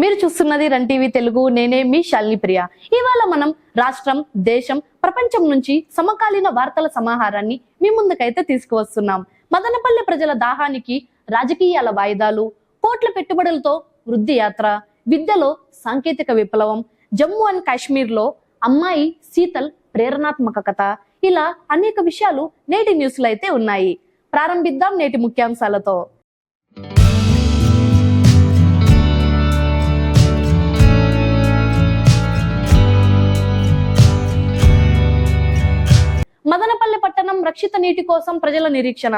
మీరు చూస్తున్నది run TV Telugu నేనే మీ శాలిని ప్రియ. ఇవాళ మనం రాష్ట్రం దేశం ప్రపంచం నుంచి సమకాలీన వార్తల సమాహారాన్ని మీ ముందుకైతే తీసుకువస్తున్నాం. మదనపల్లి ప్రజల దాహానికి రాజకీయాల వాయిదాలు కోట్ల పెట్టుబడులతో వృద్ధి యాత్ర విద్యలో సాంకేతిక విప్లవం జమ్మూ అండ్ కాశ్మీర్లో అమ్మాయి శీతల్ ప్రేరణాత్మక కథ. ఇలా అనేక విషయాలు నేటి న్యూస్లో అయితే ఉన్నాయి. ప్రారంభిద్దాం నేటి ముఖ్యాంశాలతో. మదనపల్లె పట్టణం రక్షిత నీటి కోసం ప్రజల నిరీక్షణ.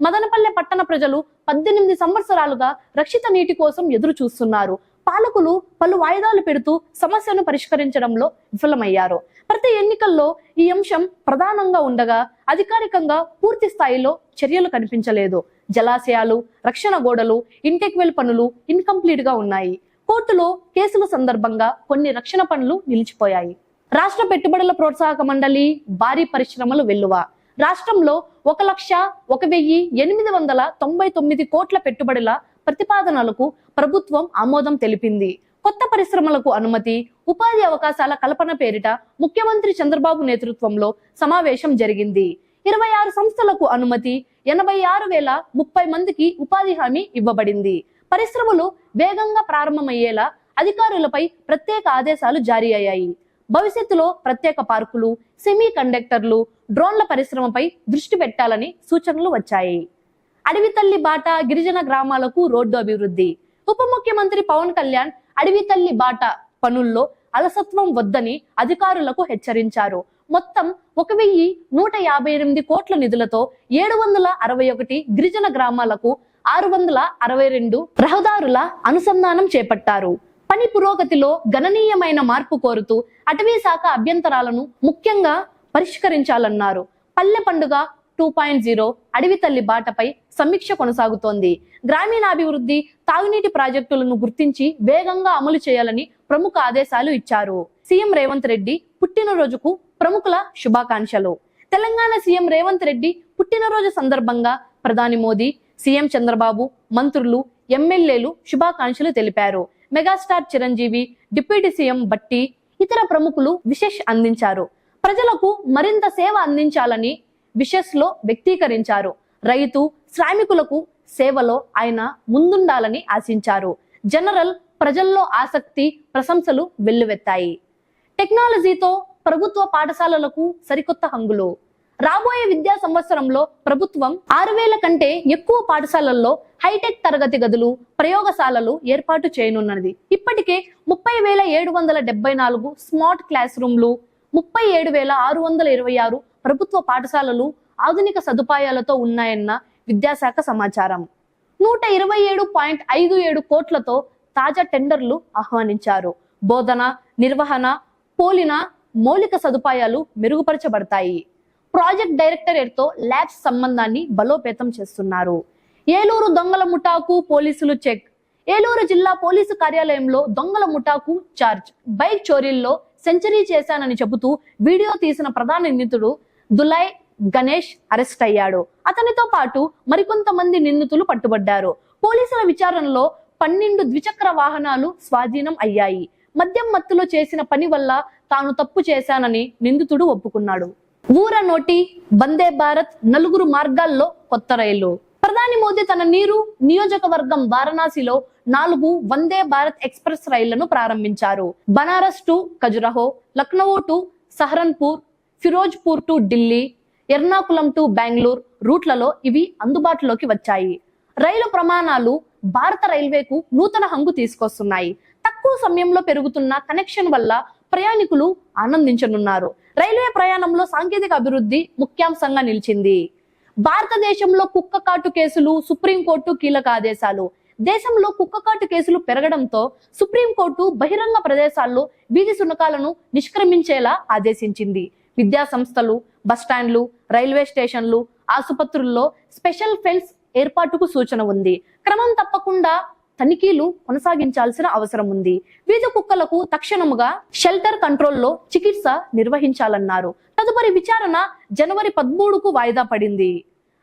మదనపల్లె పట్టణ ప్రజలు పద్దెనిమిది సంవత్సరాలుగా రక్షిత నీటి కోసం ఎదురు చూస్తున్నారు. పాలకులు పలు వాయిదాలు పెడుతూ సమస్యను పరిష్కరించడంలో విఫలమయ్యారు. ప్రతి ఎన్నికల్లో ఈ అంశం ప్రధానంగా ఉండగా అధికారికంగా పూర్తి స్థాయిలో చర్యలు కనిపించలేదు. జలాశయాలు రక్షణ గోడలు ఇంటెక్వెల్ పనులు ఇన్కంప్లీట్గా ఉన్నాయి. కోర్టులో కేసుల సందర్భంగా కొన్ని రక్షణ పనులు నిలిచిపోయాయి. రాష్ట్ర పెట్టుబడుల ప్రోత్సాహక మండలి భారీ పరిశ్రమలు వెల్లువ. రాష్ట్రంలో ఒక లక్ష ఒక వెయ్యి ఎనిమిది వందల తొంభై తొమ్మిది కోట్ల పెట్టుబడుల ప్రతిపాదనలకు ప్రభుత్వం ఆమోదం తెలిపింది. కొత్త పరిశ్రమలకు అనుమతి ఉపాధి అవకాశాల కల్పన పేరిట ముఖ్యమంత్రి చంద్రబాబు నేతృత్వంలో సమావేశం జరిగింది. ఇరవై ఆరు సంస్థలకు అనుమతి ఎనభై ఆరు వేల ముప్పై మందికి ఉపాధి హామీ ఇవ్వబడింది. పరిశ్రమలు వేగంగా ప్రారంభమయ్యేలా అధికారులపై ప్రత్యేక ఆదేశాలు జారీ అయ్యాయి. భవిష్యత్తులో ప్రత్యేక పార్కులు సెమీ కండక్టర్లు డ్రోన్ల పరిశ్రమపై దృష్టి పెట్టాలని సూచనలు వచ్చాయి. అడవి తల్లి బాట గిరిజన గ్రామాలకు రోడ్డు అభివృద్ధి. ఉప ముఖ్యమంత్రి పవన్ కళ్యాణ్ అడవి తల్లి బాట పనుల్లో అలసత్వం వద్దని అధికారులకు హెచ్చరించారు. మొత్తం ఒక వెయ్యి నూట యాభై ఎనిమిది కోట్ల నిధులతో ఏడు వందల అరవై ఒకటి గిరిజన గ్రామాలకు ఆరు వందల అరవై రెండు రహదారుల అనుసంధానం చేపట్టారు. పని పురోగతిలో గణనీయమైన మార్పు కోరుతూ అటవీ శాఖ అభ్యంతరాలను ముఖ్యంగా పరిష్కరించాలన్నారు. పల్లె పండుగ టూ పాయింట్ జీరో అడవి తల్లి బాటపై సమీక్ష కొనసాగుతోంది. గ్రామీణాభివృద్ధి తాగునీటి ప్రాజెక్టులను గుర్తించి వేగంగా అమలు చేయాలని ప్రముఖ ఆదేశాలు ఇచ్చారు. సీఎం రేవంత్ రెడ్డి పుట్టినరోజుకు ప్రముఖుల శుభాకాంక్షలు. తెలంగాణ సీఎం రేవంత్ రెడ్డి పుట్టినరోజు సందర్భంగా ప్రధాని మోదీ సీఎం చంద్రబాబు మంత్రులు ఎమ్మెల్యేలు శుభాకాంక్షలు తెలిపారు. మెగాస్టార్ చిరంజీవి డిప్యూటీ సీఎం బట్టి ఇతర ప్రముఖులు విశేష్ అందించారు. ప్రజలకు మరింత సేవ అందించాలని విశేష్లో వ్యక్తీకరించారు. రైతు శ్రామికులకు సేవలో ఆయన ముందుండాలని ఆశించారు. జనరల్ ప్రజల్లో ఆసక్తి ప్రశంసలు వెల్లువెత్తాయి. టెక్నాలజీతో ప్రభుత్వ పాఠశాలలకు సరికొత్త హంగులు. రాబోయే విద్యా సంవత్సరంలో ప్రభుత్వం ఆరు వేల కంటే ఎక్కువ పాఠశాలల్లో హైటెక్ తరగతి గదులు ప్రయోగశాలలు ఏర్పాటు చేయనున్నది. ఇప్పటికే ముప్పై వేల ఏడు వందల డెబ్బై నాలుగు స్మార్ట్ క్లాస్ రూమ్లు ముప్పై ఏడు వేల ఆరు వందల ఇరవై ఆరు ప్రభుత్వ పాఠశాలలు ఆధునిక సదుపాయాలతో ఉన్నాయన్న విద్యాశాఖ సమాచారం. నూట ఇరవై ఏడు పాయింట్ ఐదు ఏడు కోట్లతో తాజా టెండర్లు ఆహ్వానించారు. బోధన నిర్వహణ పోలిన మౌలిక సదుపాయాలు మెరుగుపరచబడతాయి. ప్రాజెక్ట్ డైరెక్టరేట్తో ల్యాబ్స్ సంబంధాన్ని బలోపేతం చేస్తున్నారు. ఏలూరు దొంగల ముఠాకు పోలీసులు చెక్. ఏలూరు జిల్లా పోలీసు కార్యాలయంలో దొంగల ముఠాకు చార్జ్. బైక్ చోరీల్లో సెంచరీ చేశానని చెబుతూ వీడియో తీసిన ప్రధాన నిందితుడు దులై గణేష్ అరెస్ట్ అయ్యాడు. అతనితో పాటు మరికొంతమంది నిందితులు పట్టుబడ్డారు. పోలీసుల విచారణలో పన్నెండు ద్విచక్ర వాహనాలు స్వాధీనం అయ్యాయి. మద్యం మత్తులో చేసిన పని వల్ల తాను తప్పు చేశానని నిందితుడు ఒప్పుకున్నాడు. ఊర నోటి వందే భారత్ నలుగురు మార్గాల్లో కొత్త రైలు. ప్రధాని మోదీ తన నీరు నియోజకవర్గం వారణాసిలో నాలుగు వందే భారత్ ఎక్స్ప్రెస్ రైళ్ళను ప్రారంభించారు. Banaras to Khajuraho Lucknow to Saharanpur Firozpur to Delhi Ernakulam to Bengaluru రూట్లలో ఇవి అందుబాటులోకి వచ్చాయి. రైలు ప్రమాణాలు భారత రైల్వేకు నూతన హంగు తీసుకొస్తున్నాయి. తక్కువ సమయంలో పెరుగుతున్న కనెక్షన్ వల్ల ప్రయాణికులు ఆనందించనున్నారు. రైల్వే ప్రయాణంలో సాంకేతిక అభివృద్ధి ముఖ్యాంశంగా నిలిచింది. భారతదేశంలో కుక్క కాటు కేసులు సుప్రీంకోర్టు కీలక ఆదేశాలు. దేశంలో కుక్కకాటు కేసులు పెరగడంతో సుప్రీంకోర్టు బహిరంగ ప్రదేశాల్లో వీధి శునకాలను నిష్క్రమించేలా ఆదేశించింది. విద్యా సంస్థలు బస్టాండ్లు రైల్వే స్టేషన్లు ఆసుపత్రుల్లో స్పెషల్ ఫెన్స్ ఏర్పాటుకు సూచన ఉంది. క్రమం తప్పకుండా తనిఖీలు కొనసాగించాల్సిన అవసరం ఉంది. వీధి కుక్కలకు తక్షణముగా షెల్టర్ కంట్రోల్లో చికిత్స నిర్వహించాలన్నారు. తదుపరి విచారణ జనవరి పదమూడుకు వాయిదా పడింది.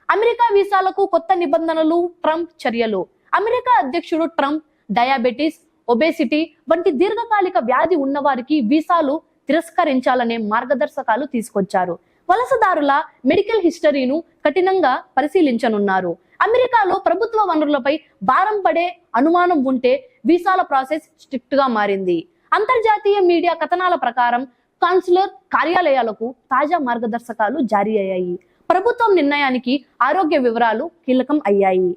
అమెరికా వీసాలకు కొత్త నిబంధనలు ట్రంప్ చర్యలు. అమెరికా అధ్యక్షుడు ట్రంప్ డయాబెటీస్ ఒబేసిటీ వంటి దీర్ఘకాలిక వ్యాధి ఉన్నవారికి వీసాలు తిరస్కరించాలనే మార్గదర్శకాలు తీసుకొచ్చారు. వలసదారుల మెడికల్ హిస్టరీను కఠినంగా పరిశీలించనున్నారు. అమెరికాలో ప్రభుత్వ వనరులపై భారం పడే అనుమానం ఉంటే వీసాల ప్రాసెస్ స్ట్రిక్ట్గా మారింది. అంతర్జాతీయ మీడియా కథనాల ప్రకారం కౌన్సిలర్ కార్యాలయాలకు తాజా మార్గదర్శకాలు జారీ అయ్యాయి. ప్రభుత్వం నిర్ణయానికి ఆరోగ్య వివరాలు కీలకం అయ్యాయి.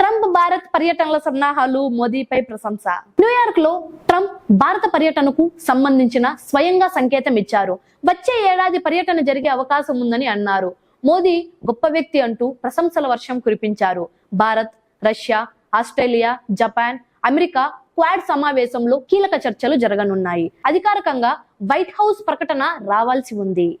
ట్రంప్ భారత్ పర్యటనల సన్నాహాలు మోదీపై ప్రశంస. న్యూయార్క్లో ట్రంప్ భారత పర్యటనకు సంబంధించిన స్వయంగా సంకేతం ఇచ్చారు వచ్చే ఏడాది పర్యటన జరిగే అవకాశం ఉందని అన్నారు. మోదీ గొప్ప వ్యక్తి అంటూ ప్రశంసల వర్షం కురిపించారు. Bharat Russia Australia Japan America Quad సమావేశంలో కీలక చర్చలు జరగనున్నాయి. అధికారికంగా వైట్ హౌస్ ప్రకటన రావాల్సి ఉంది.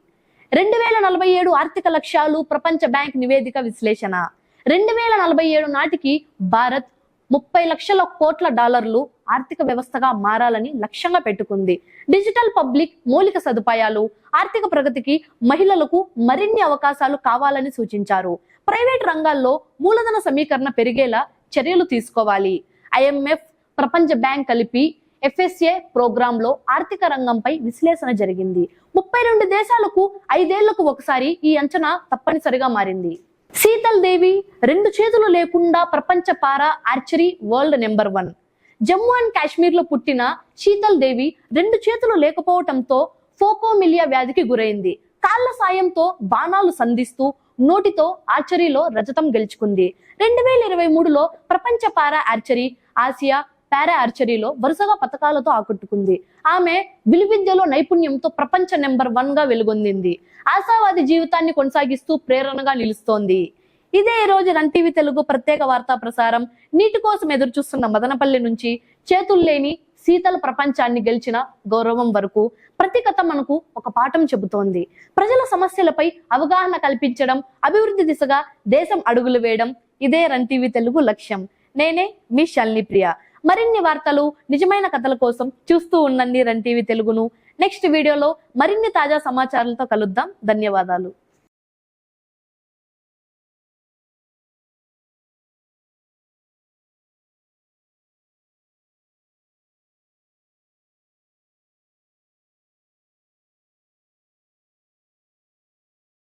రెండు వేల నలభై ఏడు ఆర్థిక లక్ష్యాలు ప్రపంచ బ్యాంక్ నివేదిక విశ్లేషణ. రెండు వేల నలభై ఏడు నాటికి భారత్ ముప్పై లక్షల కోట్ల డాలర్లు ఆర్థిక వ్యవస్థగా మారాలని లక్ష్యంగా పెట్టుకుంది. డిజిటల్ పబ్లిక్ మౌలిక సదుపాయాలు ఆర్థిక ప్రగతికి మహిళలకు మరిన్ని అవకాశాలు కావాలని సూచించారు. ప్రైవేట్ రంగాల్లో మూలధన సమీకరణ పెరిగేలా చర్యలు తీసుకోవాలి. ఐఎంఎఫ్ ప్రపంచ బ్యాంక్ కలిపి ఎఫ్ఎస్ఏ ప్రోగ్రామ్లో ఆర్థిక రంగంపై విశ్లేషణ జరిగింది. ముప్పై రెండు దేశాలకు ఐదేళ్ళకు ఒకసారి ఈ అంచనా తప్పనిసరిగా మారింది. శీతల్ దేవి రెండు చేతులు లేకుండా ప్రపంచ para archery world number one. Jammu and కాశ్మీర్లో పుట్టిన శీతల్ దేవి రెండు చేతులు లేకపోవటంతో ఫోకోమిలియా వ్యాధికి గురైంది. కాళ్ళ సాయంతో బాణాలు సంధిస్తూ నోటితో ఆర్చరీలో రజతం గెలుచుకుంది. రెండు వేల ఇరవై మూడులో ప్రపంచ పారా ఆర్చరీ ఆసియా పారా ఆర్చరీలో వరుసగా పథకాలతో ఆకట్టుకుంది. ఆమె విలువిద్యలో నైపుణ్యంతో ప్రపంచ నెంబర్ వన్గా వెలుగొందింది. ఆశావాది జీవితాన్ని కొనసాగిస్తూ ప్రేరణగా నిలుస్తోంది. ఇదే ఈ రోజు రన్ టీవీ తెలుగు ప్రత్యేక వార్తా ప్రసారం. నీటి కోసం ఎదురు చూస్తున్న మదనపల్లి నుంచి చేతులు లేని శీతల ప్రపంచాన్ని గెలిచిన గౌరవం వరకు ప్రతి కథ మనకు ఒక పాఠం చెబుతోంది. ప్రజల సమస్యలపై అవగాహన కల్పించడం అభివృద్ధి దిశగా దేశం అడుగులు వేయడం ఇదే రన్ టీవీ తెలుగు లక్ష్యం. నేనే మీ శల్ని ప్రియ. మరిన్ని వార్తలు నిజమైన కథల కోసం చూస్తూ ఉండండి రన్ టీవీ తెలుగును. నెక్స్ట్ వీడియోలో మరిన్ని తాజా సమాచారాలతో కలుద్దాం. ధన్యవాదాలు.